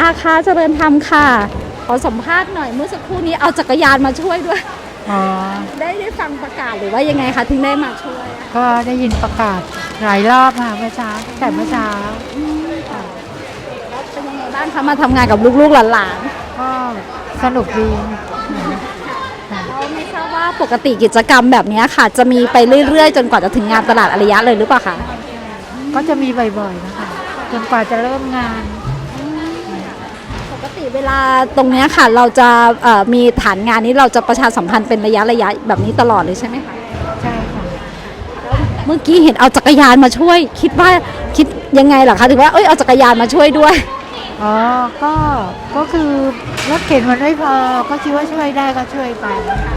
อาคาเจริญธรรมค่ะ ขอสัมภาษณ์หน่อยเมื่อสักครู่นี้เอาจักรยานมาช่วยด้วย อ๋อ ได้ได้ฟังประกาศหรือว่ายังไงคะถึงได้มาช่วยอะก็ได้ยินประกาศหลายรอบค่ะเมื่อเช้าตั้งแต่เมื่อเช้า แล้วเป็นยังไงบ้างคะมาทำงานกับลูกๆหลานก็สนุกดีๆแล้วไม่ทราบว่าปกติกิจกรรมแบบนี้ค่ะ จะมีไปเรื่อยๆ จนกว่าจะถึงงานตลาดอริยะเลยหรือเปล่าคะ ก็จะมีบ่อยๆนะคะจนกว่าจะเริ่มงานปก ติเวลาตรงเนี้ยค่ะเราจะเอ่อมีฐานงานนี้เราจะประชาสัมพันธ์เป็นระยะระยะแบบนี้ตลอดเลยใช่ไหมคะใช่ค่ะ เมื่อกี้เห็นเอาจักรยานมาช่วย คิดว่าคิดยังไงเหรอคะถึงว่าเอ้ยเอาจักรยานมาช่วยด้วย อ๋อ ก็ ก็คือรถเข็นมันไม่พอ ก็คิดว่าช่วยได้ก็ช่วยไป ค่ะ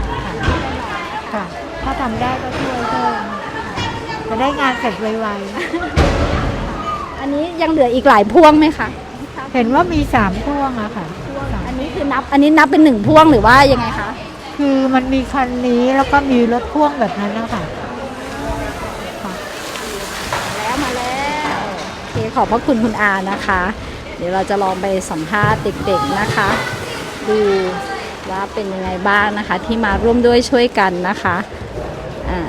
ค่ะ ถ้าทำได้ก็ช่วยเพิ่มจะได้งานเสร็จไวอันนี้ยังเหลืออีกหลายพ่วงไหมคะ เห็นว่ามีสามพ่วงอะค่ะสามอันนี้คือนับ อันนี้นับเป็นหนึ่งพ่วงหรือว่ายังไงคะ คือมันมีคันนี้แล้วก็มีรถพ่วงแบบนั้นนะคะค่ะแล้วมาแล้วโอเคขอบพระคุณคุณอานะคะ เดี๋ยวเราจะลองไปสัมภาษณ์เด็กๆนะคะ ดูว่าเป็นยังไงบ้างนะคะ ที่มาร่วมด้วยช่วยกันนะคะอ่า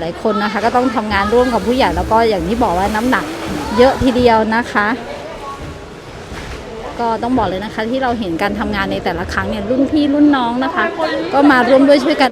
หลายๆคนนะคะก็ต้องทำงานร่วมกับผู้ใหญ่แล้วก็อย่างที่บอกว่าน้ำหนักเยอะทีเดียวนะคะ ก็ต้องบอกเลยนะคะที่เราเห็นการทำงานในแต่ละครั้งเนี่ยรุ่นพี่รุ่นน้องนะคะ ก็มาร่วมด้วยช่วยกัน